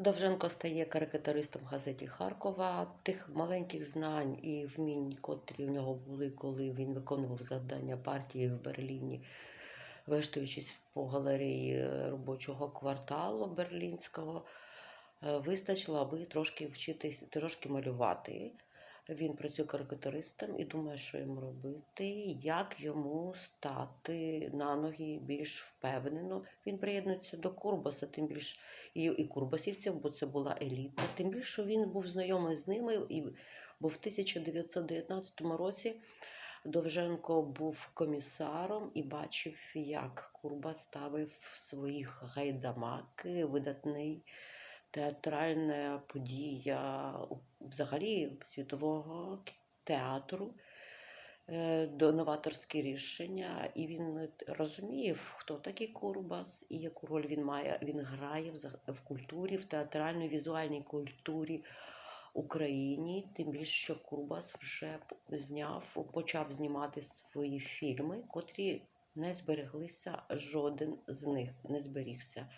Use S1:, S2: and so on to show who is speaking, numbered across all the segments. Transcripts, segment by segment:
S1: Довженко стає карикатуристом газеті Харкова. Тих маленьких знань і вмінь, котрі в нього були, коли він виконував завдання партії в Берліні, вештуючись по галереї робочого кварталу берлінського, е, вистачило, аби трошки вчитись, трошки малювати. Він працює карикатуристом і думає, що йому робити, як йому стати на ноги більш впевнено. Він приєднується до Курбаса, тим більш і, і курбасівців, бо це була еліта. Тим більше він був знайомий з ними, і, бо в 1919 році Довженко був комісаром і бачив, як Курбас ставив своїх гайдамаки, видатний театральна подія взагалі світового театру, е, до новаторські рішення, і він розумів, хто такий Курбас і яку роль він має. Він грає в, культурі, в театральній візуальній культурі Україні. Тим більше, що Курбас вже зняв, почав знімати свої фільми, котрі не збереглися, жоден з них не зберігся.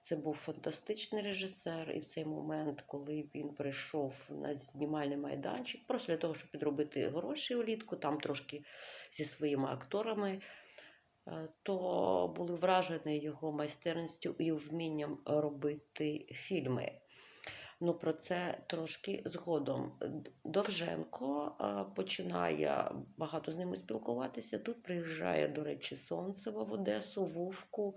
S1: Це був фантастичний режисер, і в цей момент, коли він прийшов на знімальний майданчик, просто для того, щоб підробити гроші улітку, там трошки зі своїми акторами, е, то були вражені його майстерністю і вмінням робити фільми. Ну, про це трошки згодом. Довженко е, починає багато з ними спілкуватися. Тут приїжджає, до речі, Сонцево в Одесу, Вовку.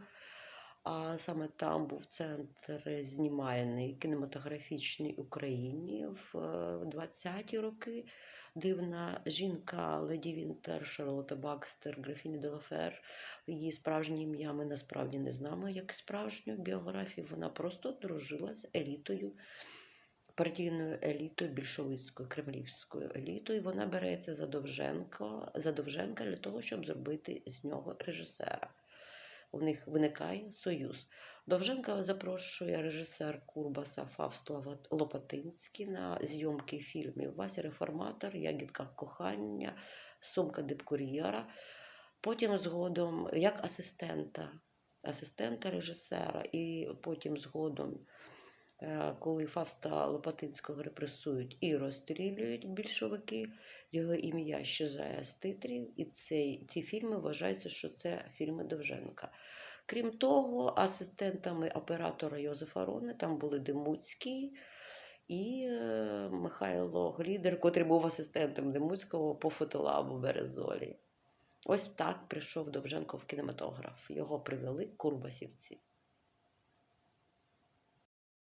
S1: А саме там був центр знімальний кінематографічний Україні в е, 20-ті роки. Дивна жінка Леді Вінтер, Шарлотта Бакстер, Графіні Делафер. Її справжнє ім'я ми насправді не знаємо, як справжню біографію. Вона просто дружила з елітою, партійною елітою, більшовицькою, кремлівською елітою. Вона береться за Довженко, за Довженка для того, щоб зробити з нього режисера у них виникає союз. Довженка запрошує режисер Курбаса Фавст Лопатинський на зйомки фільмів Вася Реформатор, Ягідка кохання, Сумка дипкур'єра. Потім згодом як асистента, асистента режисера, і потім згодом, коли Фавста Лопатинського репресують і розстрілюють більшовики, його ім'я щезає з титрів, і цей, ці фільми вважаються, що це фільми Довженка. Крім того, асистентами оператора Йозефа Рони там були Демуцький і е, Михайло Глідер, котрий був асистентом Демуцького по фотолабу Березолі. Ось так прийшов Довженко в кінематограф. Його привели курбасівці.